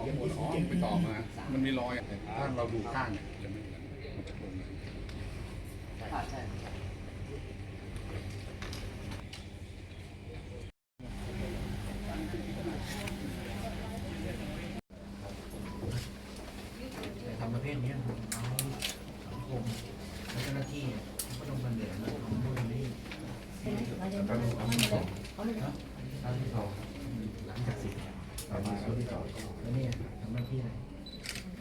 ข้อมูลอ๋อไปต่อมา มันมีรอยอะถ้าเราดูข้างเนี่ยจะไม่เหมือนมันจะตรงกันอ่าใช่ แต่ทำประเภทเนี้ยเอาสังคมและเจ้าหน้าที่เขาก็ต้องมาเหนื่อยมาทำนู่นนี่ครั้งที่สองหลังจากสิบประมาณครั้งที่สองแล้วเนี่ยทำหน้าที่อะไร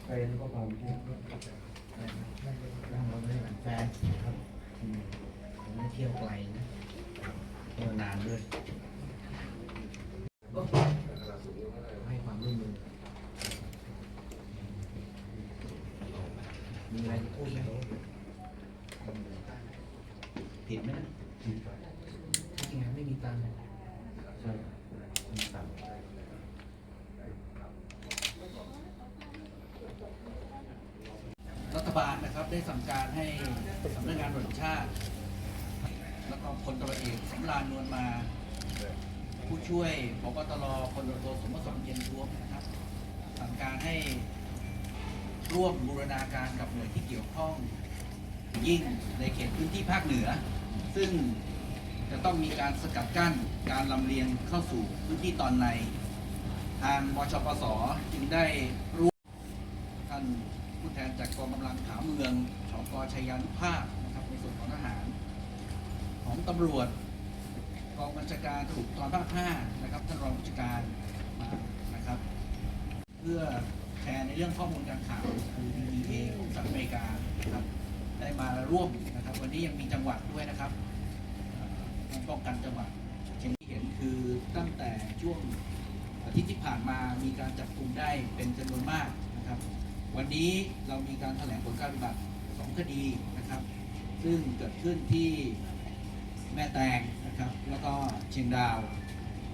เป็นก็ความที่ นั่งรถด้วยกังแฟนครับอืมผมไม่เที่ยวไกลนะเที่ยวนานด้วยให้ความร่วมมือมีอะไรจะพูดไหมผิดไหมนะจริงๆไม่มีตังค์ ใช่มีต่าง รัฐบาลนะครับได้สั่งการให้สำนักงานตำรวจแห่งชาติ แล้วก็พลตำรวจ เอกสำราญนวลมา ผู้ช่วยพบตรพลตรวจโทสมประสงค์เย็นทวมนะครับสั่งการให้ร่วมบูรณาการกับหน่วยที่เกี่ยวข้อง ยิ่งในเขตพื้นที่ภาคเหนือ ซึ่งจะต้องมีการสกัดกั้นการลำเลียงเข้าสู่พื้นที่ตอนใน ทางบชปสจึงได้ร่วมท่านผู้แทนจากกองกำลังขาเมืองชกชัยยานุภาพ ตำรวจกองบัญชาการตำรวจภูธรภาค5นะครับท่านรองผู้จัดการมานะครับ เพื่อแชร์ในเรื่องข้อมูลการข่าวคือ DEA ของสหรัฐอเมริกานะครับได้มาร่วมนะครับ วันนี้ยังมีจังหวัดด้วยนะครับป้องกันจังหวัดเช่นที่เห็นคือตั้งแต่ช่วงอาทิตย์ที่ผ่านมามีการจับกลุ่มได้เป็นจำนวนมากนะครับ วันนี้เรามีการแถลงผลการปฏิบัติสองคดีนะครับ ซึ่งเกิดขึ้นที่ แม่แตงนะครับ แล้วก็เชียงดาว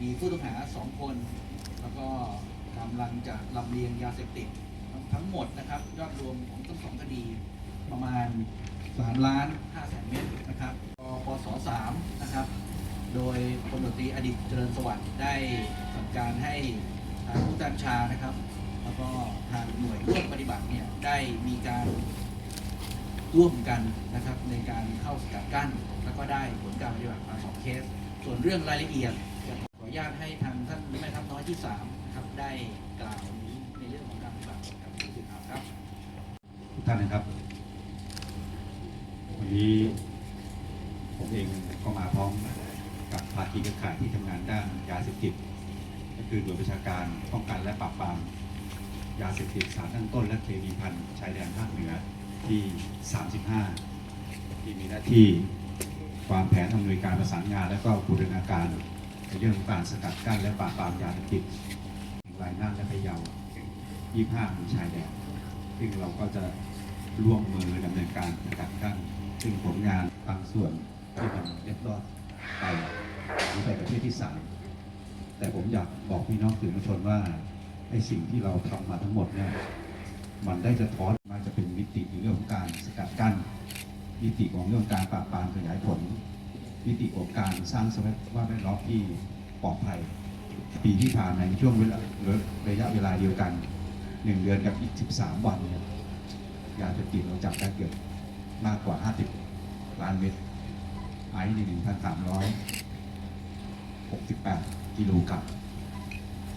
มีผู้ต้องหาสองคน แล้วก็กำลังจะลำเลียงยาเสพติดทั้งหมดนะครับ ยอดรวมของทั้งสองคดีประมาณ3ล้าน5แสนเมตรนะครับปปส3นะครับ โดยพลตำรวจตรีอดิตเจริญสวัสดิ์ได้สั่งการให้ทางผู้การชานะครับ แล้วก็ทางหน่วยร่วมปฏิบัติเนี่ยได้มีการ ร่วมกันนะครับในการเข้าสกัดกั้น แล้วก็ได้ผลการปฏิบัติมาสองเคส ส่วนเรื่องรายละเอียดจะขออนุญาตให้ทางท่านแม่ทัพน้อยที่สามนะครับได้กล่าวนี้ในเรื่องของการปฏิบัติกับผู้สื่อข่าวครับทุกท่านนะครับ วันนี้ผมเองก็มาพร้อมกับภาคีเครือข่ายที่ทำงานด้านยาเสพติดก็คือหน่วยประชาการป้องกันและปราบปรามยาเสพติดสารตั้งต้นและเคมีพันชายแดนภาคเหนือ ที่ 35 ที่มีหน้าที่วางแผนอำนวยการประสานงาน และก็บูรณาการในเรื่องของการสกัดกั้นและปราบปรามยาเสพติดรายน่านและพะเยา 25ของชายแดนซึ่งเราก็จะร่วมมือดำเนินการสกัดกั้น ซึ่งผลงานบางส่วนที่มันเรียบร้อยไปหรือไปประเทศที่สามแต่ผมอยากบอกพี่น้องสื่อมวลชนว่าไอ้สิ่งที่เราทำมาทั้งหมดเนี่ยมันได้จะท้อนมาจะเป็นมิติในเรื่องของการสกัดกั้น มิติของเรื่องการปราบปรามขยายผล มิติของการสร้างสภาพแวดล้อมที่ปลอดภัย ปีที่ผ่านในช่วงเวลาระยะเวลาเดียวกันหนึ่งเดือนกับอีก 13 วันเนี่ยยาเสพติดเราจับได้เกือบมากกว่า 50 ล้านเม็ดไอซ์ใน1,368 กิโลกรัม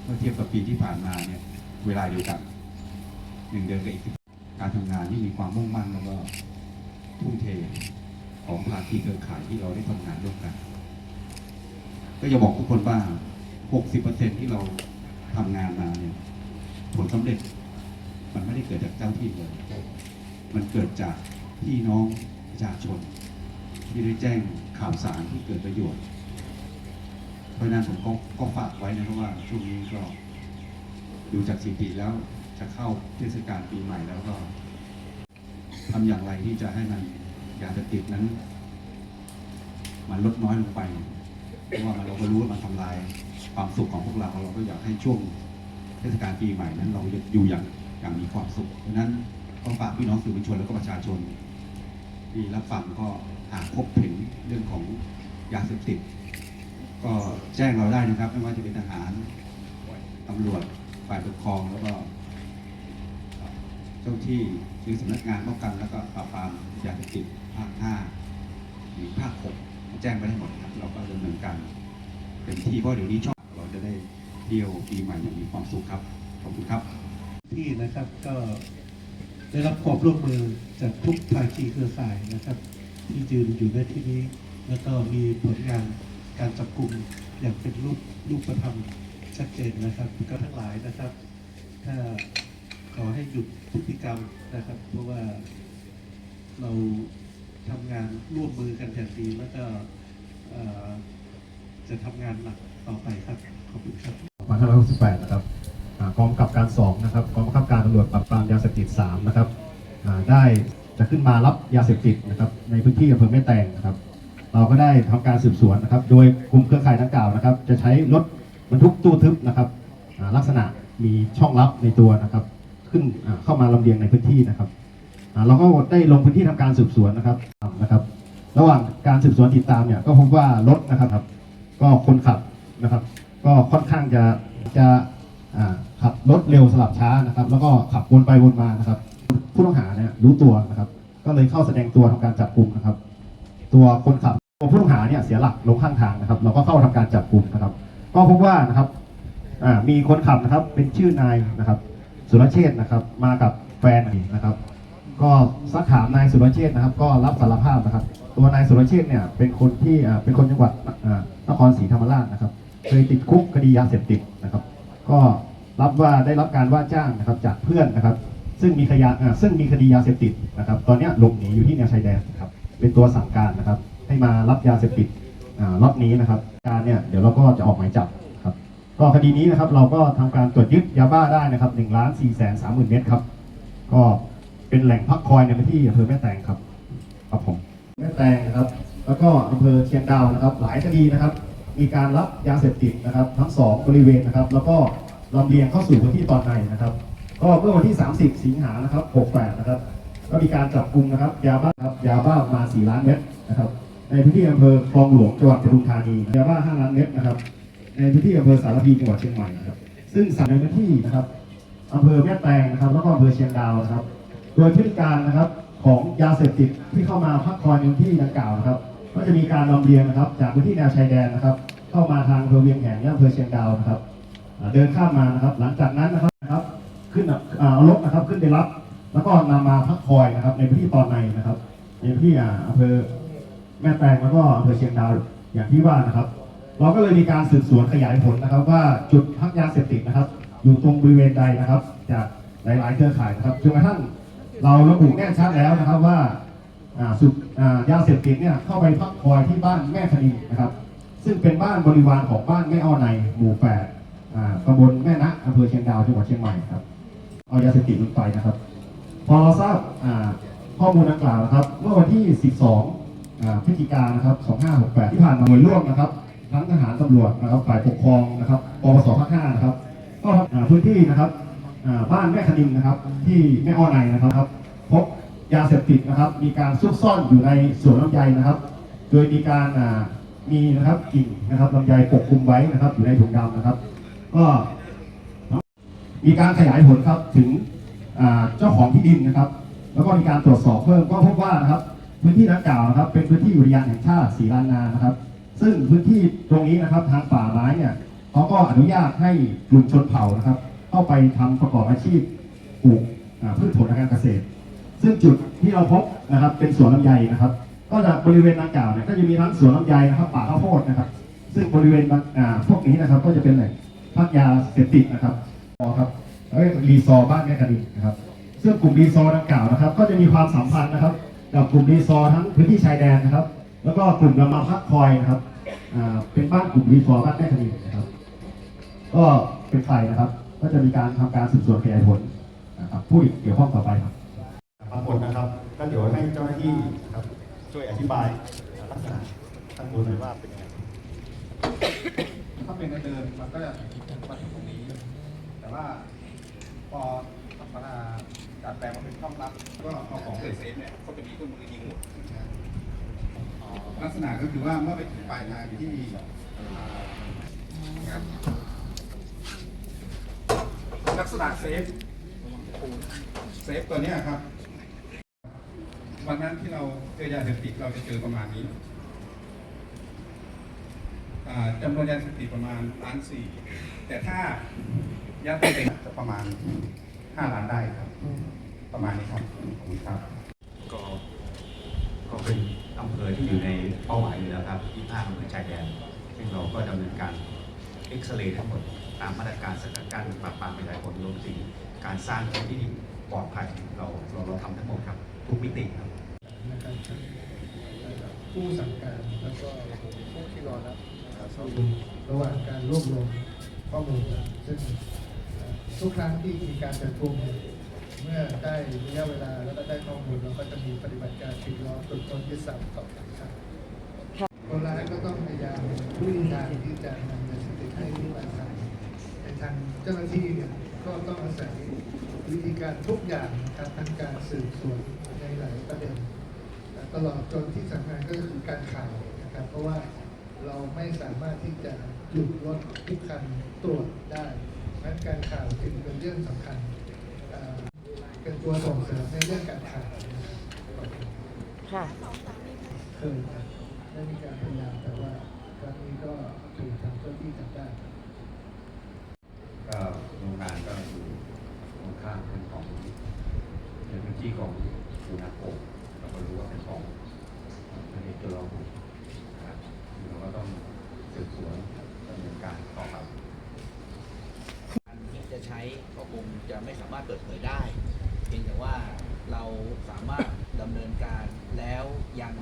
เมื่อเทียบกับปีที่ผ่านมาเนี่ยเวลาเดียวกันหนึ่งเดือนกับอีกการทำงานที่มีความมุ่งมั่นแล้วก็ ทุ่มเทของภาคีเครือข่ายที่เราได้ทำงานร่วมกัน ก็จะบอกทุกคนว่า 60%ที่เราทำงานมาเนี่ยผลสำเร็จ มันไม่ได้เกิดจากเจ้าที่เลย มันเกิดจากพี่น้องประชาชน ที่ได้แจ้งข่าวสารที่เกิดประโยชน์ เพราะนั้นผมก็ก็ฝากไว้นะครับว่าช่วงนี้ก็ดูจากสถิติแล้วจะเข้าเทศกาลปีใหม่แล้วก็ ทำอย่างไรที่จะให้มันยาเสพติดนั้น มันลดน้อยลงไป เพราะว่ามันเราก็รู้ว่ามันทำลายความสุขของพวกเราเราก็อยากให้ช่วงเทศกาลปีใหม่นั้น เราอยู่อย่างอย่างมีความสุขเพราะนั้นก็ฝากพี่น้องสื่อมวลชนและก็ประชาชนที่รับฟังก็หากพบเห็นเรื่องของยาเสพติด ก็แจ้งเราได้นะครับ ไม่ว่าจะเป็นทหารตำรวจฝ่ายปกครองแล้วก็ เจ้าที่หรือสำนักงานป้องกันแล้วก็ปราบปรามยาเสพติดภาคห้าหรือภาคหกแจ้งไปทั้งหมดครับเราก็ดำเนินการเป็นที่เพราะเดี๋ยวนี้ชอบเราจะได้เที่ยวปีใหม่อย่างมีความสุขครับขอบคุณครับ ที่นะครับก็ได้รับความร่วมมือจากทุกภาคีเครือข่ายนะครับ ที่ยืนอยู่ในที่นี้ แล้วก็มีผลงานการจับกลุ่มอย่างเป็นรูปรูปธรรมชัดเจนนะครับ ก็ทั้งหลายนะครับ ถ้า ขอให้หยุดพฤติกรรมนะครับ เพราะว่าเราทำงานร่วมมือกันอย่างดีแล้วก็จะทำงานหนักต่อไปครับ ขอบคุณครับ2568นะครับกองกับการ2นะครับกองบังคับการตำรวจปราบปรามยาเสพติด3นะครับได้จะขึ้นมารับยาเสพติดนะครับในพื้นที่อำเภอแม่แตงนะครับ เราก็ได้ทำการสืบสวนนะครับ โดยกลุ่มเครือข่ายดังกล่าวนะครับ จะใช้รถบรรทุกตู้ทึบนะครับลักษณะมีช่องลับในตัวนะครับ ขึ้นเข้ามาลำเลียงในพื้นที่นะครับเราก็ได้ลงพื้นที่ทำการสืบสวนนะครับนะครับ ระหว่างการสืบสวนติดตามเนี่ยก็พบว่ารถนะครับ ก็คนขับนะครับ ก็ค่อนข้างจะจะขับรถเร็วสลับช้านะครับ แล้วก็ขับวนไปวนมานะครับ ผู้ต้องหาเนี่ยรู้ตัวนะครับ ก็เลยเข้าแสดงตัวทำการจับกลุ่มนะครับ ตัวคนขับตัวผู้ต้องหาเนี่ยเสียหลักลงข้างทางนะครับ เราก็เข้าทำการจับกลุ่มนะครับ ก็พบว่านะครับมีคนขับนะครับเป็นชื่อนายนะครับ สุรเชษฐ์นะครับ มากับแฟนนะครับ ก็สักถามนายสุรเชษฐ์นะครับ ก็รับสารภาพนะครับ ตัวนายสุรเชษฐ์เนี่ยเป็นคนที่เป็นคนจังหวัดนครศรีธรรมราชนะครับ เคยติดคุกคดียาเสพติดนะครับ ก็รับว่าได้รับการว่าจ้างนะครับจากเพื่อนนะครับ ซึ่งมีขยะซึ่งมีคดียาเสพติดนะครับ ตอนนี้หลบหนีอยู่ที่แนวชายแดนครับ เป็นตัวสั่งการนะครับ ให้มารับยาเสพติดรอบนี้นะครับ การเนี่ยเดี๋ยวเราก็จะออกหมายจับ ก็คดีนี้นะครับเราก็ทำการตรวจยึดยาบ้าได้นะครับ1ล้าน4แสน3หมื่นเมตรครับ ก็เป็นแหล่งพักคอยในพื้นที่อำเภอแม่แตงครับครับผมแม่แตงนะครับ แล้วก็อำเภอเชียงดาวนะครับ หลายคดีนะครับ มีการรับยาเสพติดนะครับ ทั้งสองบริเวณนะครับ แล้วก็ลำเลียงเข้าสู่พื้นที่ตอนในนะครับ ก็เมื่อวันที่ 30 สิงหานะครับ68นะครับ ก็มีการจับกลุ่มนะครับ ยาบ้าครับยาบ้ามา 4 ล้านเม็ดนะครับ ในพื้นที่อำเภอคลองหลวงจังหวัดปทุมธานียาบ้า 5 ล้านเม็ดนะครับ ในพื้นที่อำเภอสารพีจังหวัดเชียงใหม่ครับ ซึ่งสั่งในพื้นที่นะครับอำเภอแม่แตงนะครับ แล้วก็อำเภอเชียงดาวนะครับ โดยพฤติการนะครับของยาเสพติดที่เข้ามาพักคอยในพื้นที่ดังกล่าวนะครับ ก็จะมีการลำเลียงนะครับ จากพื้นที่แนวชายแดนนะครับ เข้ามาทางอำเภอเวียงแหงและอำเภอเชียงดาวนะครับ เดินข้ามมานะครับ หลังจากนั้นนะครับครับขึ้นเอารถนะครับขึ้นไปรับ แล้วก็นำมาพักคอยนะครับ ในพื้นที่ตอนในนะครับในพื้นที่อ่าอำเภอแม่แตงแล้วก็อำเภอเชียงดาวอย่างที่ว่านะครับ เราก็เลยมีการสืบสวนขยายผลนะครับ ว่าจุดพักยาเสพติดนะครับ อยู่ตรงบริเวณใดนะครับ จากหลาย ๆ เครือข่ายนะครับจนกระทั่งเราระบุแน่ชัดแล้วนะครับว่าอ่าสุดอ่ายาเสพติดเนี่ยเข้าไปพักคอยที่บ้านแม่คณีนะครับ ซึ่งเป็นบ้านบริวารของบ้านแม่อ้อในหมู่แปดอ่าตำบลแม่นะอำเภอเชียงดาวจังหวัดเชียงใหม่ครับเอายาเสพติดลงไปนะครับ พอเราทราบอ่าข้อมูลดังกล่าวนะครับ เมื่อวันที่ 12อ่าพฤศจิกายนนะครับ 2568 ที่ผ่านมาหน่วยร่วมนะครับ ทั้งทหารตำรวจนะครับฝ่ายปกครองนะครับปปสภาค5นะครับ ก็พื้นที่นะครับบ้านแม่คณินนะครับ ที่แม่อ้อในนะครับพบยาเสพติดนะครับ มีการซุกซ่อนอยู่ในสวนลำไยนะครับ โดยมีการมีนะครับกิ่งนะครับลำไยปกคลุมไว้นะครับ อยู่ในถุงดำนะครับ ก็มีการขยายผลครับถึงเจ้าของที่ดินนะครับ แล้วก็มีการตรวจสอบเพิ่มก็พบว่านะครับพื้นที่ดังกล่าวนะครับ เป็นพื้นที่อุทยานแห่งชาติศรีลานนานะครับ ซึ่งพื้นที่ตรงนี้นะครับทางป่าไม้เนี่ยเขาก็อนุญาตให้กลุ่มชนเผ่านะครับ เข้าไปทำประกอบอาชีพปลูกพืชผลทางการเกษตร ซึ่งจุดที่เราพบนะครับเป็นสวนลำไยนะครับ ก็จะบริเวณดังกล่าวเนี่ยก็จะมีทั้งสวนลำไยนะครับป่าข้าวโพดนะครับ ซึ่งบริเวณอ่าพวกนี้นะครับก็จะเป็นแหล่งพักยาเสพติดนะครับพอครับแล้วก็รีซอร์บ้านแม่กระดิ่งนะครับซึ่งกลุ่มรีซอร์ดังกล่าวนะครับ ก็จะมีความสัมพันธ์นะครับ กับกลุ่มรีซอร์ทั้งพื้นที่ชายแดนนะครับ แล้วก็กลุ่มนำมาพักคอยนะครับ เป็นบ้านกลุ่มรีซอร์บ้านแม่กระดิ่งนะครับ ก็เป็นใครนะครับ ก็จะมีการทำการสืบสวนขยายผลนะครับผู้เกี่ยวข้องต่อไปครับปรากฏนะครับก็เดี๋ยวให้เจ้าหน้าที่นะครับช่วยอธิบายลักษณะข้างบนหน่อยว่าเป็นยังไงถ้าเป็นในเดิมมันก็จะมาถึงตรงนี้ แต่ว่าพอพัฒนาดัดแปลงมาเป็นช่องลับก็เอาของเศษเศษเนี่ยเขาจะมีเครื่องมือยิงหมด ลักษณะก็คือว่าเมื่อไปถึงปลายทางที่ลักษณะเซฟเซฟตัวเนี้ยครับ วันนั้นที่เราเจอยาเสพติดเราจะเจอประมาณนี้จำนวนยาเสพติดประมาณล้านสี่แต่ถ้ายาเสพติดจะประมาณห้าล้านได้ครับ ประมาณนี้ครับขอบคุณครับ ก็ก็เป็น อำเภอที่อยู่ในเป้าหมายอยู่แล้วครับ25อำเภอชายแดนซึ่งเราก็ดำเนินการเอ็กซเรย์ทั้งหมดตามมาตรการสกัดกั้นปราบปรามขยายผลรวมถึงการสร้างพื้นที่ปลอดภัยเราเราเราทำทั้งหมดครับ ทุกมิติครับผู้สั่งการแล้วก็ผู้ที่รอรับข้อมูลระหว่างการรวบรวมข้อมูลนะซึ่งทุกครั้งที่มีการจับกลุ่มเนี่ย มื่อได้ระยะเวลาแล้วก็ได้ข้อมูลเราก็จะมีปฏิบัติการปิดล้อมตรวจค้นยึดทรัพย์ต่อไปครับคนร้ายก็ต้องพยายามวิธีการที่จะนำยาเสพติให้ที่ปลายทาในทางเจ้าหน้าที่เนี่ยก็ต้องอาศัยวิธีการทุกอย่างนะครับทั้งการสืบสวนในหลายประเด็นตลอดจนที่สำคัญก็คือการข่าวนะครับ เพราะว่าเราไม่สามารถที่จะหยุดรถทุกคันตรวจได้เพราะฉะนั้นการข่าวจึงเป็นเรื่องสำคัญ เป็นตัวส่งเสริมในเรื่องการขาวนะครับค่ะ เคยครับได้มีการพยายามแต่ว่าครั้งนี้ก็ถูกทางเจ้าที่จับได้ก็โรงงานก็อยู่ตรงข้ามเป็นของในพื้นที่ของอูนาโกะเราก็รู้ว่าเป็นของประเทศตัวเราครับเราก็ต้องสืบสวนดำเนินการต่อไป อันที่จะใช้ก็คงจะไม่สามารถเปิดเผยได้ เพียงแต่ว่าเราสามารถดำเนินการแล้วยัง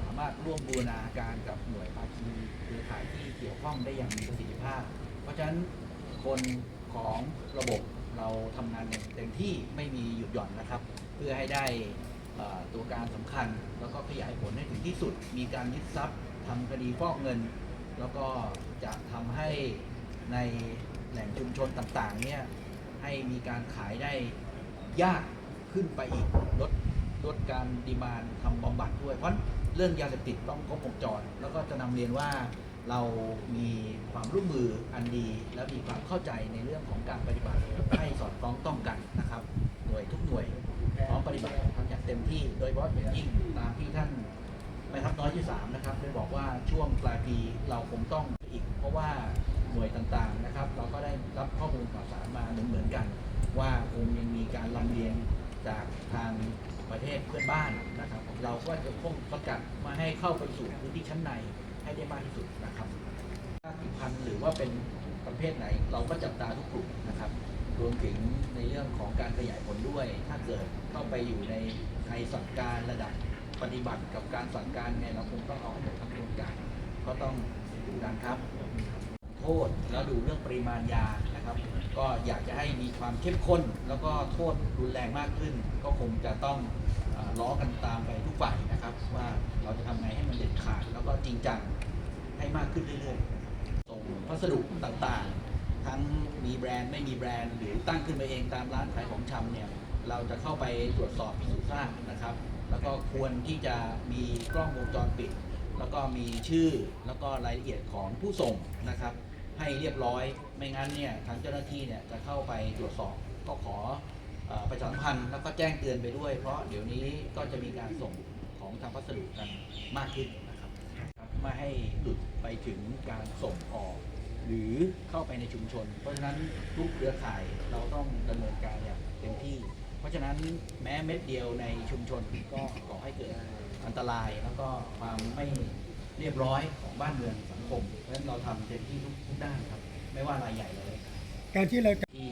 สามารถร่วมบูรณาการกับหน่วยภาคีเครือข่ายที่เกี่ยวข้องได้อย่างมีประสิทธิภาพ เพราะฉะนั้นค นของระบบเราทำงานอย่างเต็มที่ไม่มีหยุดหย่อนนะครับ เพื่อให้ได้ตัวการสำคัญ แล้วก็ขยายผลให้ถึงที่สุด มีการยึดทรัพย์ทำคดีฟอกเงิน แล้วก็จะทำให้ในแหล่งชุมชนต่างๆเนี่ยให้มีการขายได้ยากขึ้นไปอีกลดลดการดีมานทำบำบัดด้วย เพราะเรื่องยาเสพติดต้องครบวงจร แล้วก็จะนำเรียนว่า เรามีความร่วมมืออันดี และมีความเข้าใจในเรื่องของการปฏิบัติให้สอดคล้องต้องกันนะครับหน่วยทุกหน่วยพร้อมปฏิบัติทำอย่างเต็มที่ โดยเฉพาะอย่างยิ่งตามที่ท่านแม่ทัพน้อยที่3นะครับได้บอกว่าช่วงปลายปีเราคงต้องอีก เพราะว่าหน่วยต่างๆนะครับ เราก็ได้รับข้อมูลข่าวสารมาเหมือนๆกัน ว่าคงยังมีการลำเลียงจากทางประเทศเพื่อนบ้านนะครับ เราก็จะคงสกัดมาให้เข้าไปสู่พื้นที่ชั้นใน ให้ได้มากที่สุดนะครับชาติพันธุ์หรือว่าเป็นประเภทไหน เราก็จับตาทุกกลุ่มนะครับ รวมถึงในเรื่องของการขยายผลด้วย ถ้าเกิดเข้าไปอยู่ในใครสั่งการระดับปฏิบัติกับการสั่งการไงเราคงต้องเอาให้หมดทั้งกระบวนการก็ต้องดูดันครับ โทษแล้วดูเรื่องปริมาณยานะครับ ก็อยากจะให้มีความเข้มข้น แล้วก็โทษรุนแรงมากขึ้น ก็คงจะต้อง ล้อกันตามไปทุกฝ่ายนะครับ ว่าเราจะทำไงให้มันเด็ดขาด แล้วก็จริงจังให้มากขึ้นเรื่อยๆส่งพัสดุต่างๆ ทั้งมีแบรนด์ไม่มีแบรนด์ หรือตั้งขึ้นมาเองตามร้านขายของชำเนี่ยเราจะเข้าไปตรวจสอบพิสูจน์ทราบนะครับ แล้วก็ควรที่จะมีกล้องวงจรปิด แล้วก็มีชื่อแล้วก็รายละเอียดของผู้ส่งนะครับ ให้เรียบร้อยไม่งั้นเนี่ยทางเจ้าหน้าที่เนี่ยจะเข้าไปตรวจสอบก็ขอเอ่อ ประชาสัมพันธ์แล้วก็แจ้งเตือนไปด้วย เพราะเดี๋ยวนี้ก็จะมีการส่งของทางพัสดุกันมากขึ้นนะครับไม่ให้หลุดไปถึงการส่งออก หรือเข้าไปในชุมชน เพราะฉะนั้นทุกเครือข่ายเราต้องดำเนินการอย่างเต็มที่ เพราะฉะนั้นแม้เม็ดเดียวในชุมชนก็ก่อให้เกิดอันตรายแล้วก็ความไม่เรียบร้อยของบ้านเมืองสังคมเพราะฉะนั้นเราทำเต็มที่ทุกทุกด้านครับ ไม่ว่ารายใหญ่เลยการที่เราที่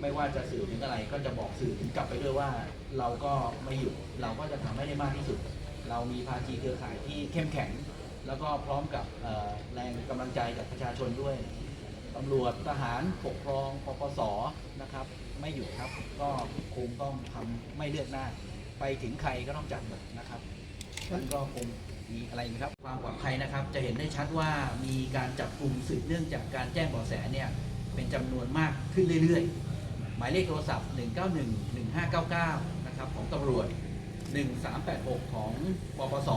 ไม่ว่าจะสื่อถึงอะไรก็จะบอกสื่อถึงกลับไปด้วยว่า เราก็ไม่หยุดเราก็จะทำให้ได้มากที่สุด เรามีภาคีเครือข่ายที่เข้มแข็ง แล้วก็พร้อมกับเอ่อแรงกำลังใจจากประชาชนด้วยตำรวจทหารปกครองปปสนะครับ ไม่หยุดครับ ก็คงต้องทำไม่เลือกหน้า ไปถึงใครก็ต้องจับหมดนะครับ มันก็คงมีอะไรอีกครับ ความปลอดภัยนะครับ จะเห็นได้ชัดว่ามีการจับกลุ่มสืบเนื่องจากการแจ้งเบาะแสเนี่ยเป็นจำนวนมากขึ้นเรื่อยๆ หมายเลขโทรศัพท์ 191 1599 นะครับของตำรวจ 1386 ของปปส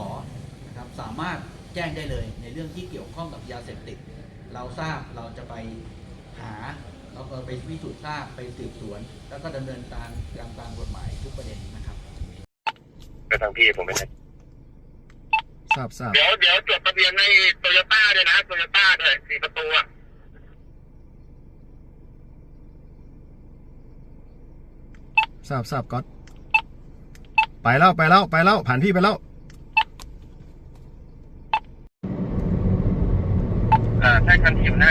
นะครับสามารถแจ้งได้เลยในเรื่องที่เกี่ยวข้องกับยาเสพติด เราทราบเราจะไปหาเราก็ไปพิสูจน์ทราบไปสืบสวน แล้วก็ดำเนินการตามตามกฎหมายทุกประเด็นนะครับก็ทางพี่ผมไม่ได้ทราบทราบ เดี๋ยวเดี๋ยวจดทะเบียนในโตโยต้าด้วยนะโตโยต้าด้วยสี่ประตูอะ ทราบทราบก๊อตไปแล้วไปแล้วไปแล้วผ่านพี่ไปแล้วอ่าใช่คันที่อยู่หน้า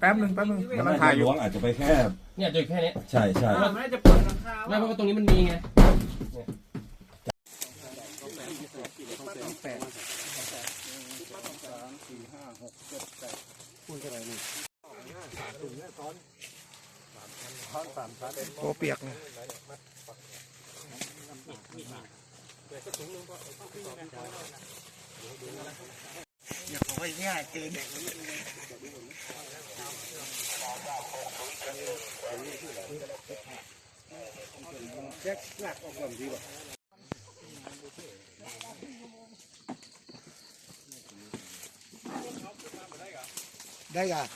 แป๊บนึงกำลังถ่ายอยู่เนี่ยจุดแค่นี้ใช่ใช่ไม่จะเปิดราคาไม่เพราะว่าตรงนี้มันมีไงโอ้เปียกเลย Nhập với nhà tiền Chắc lạc ông làm gì vậy? Đây? Đây à?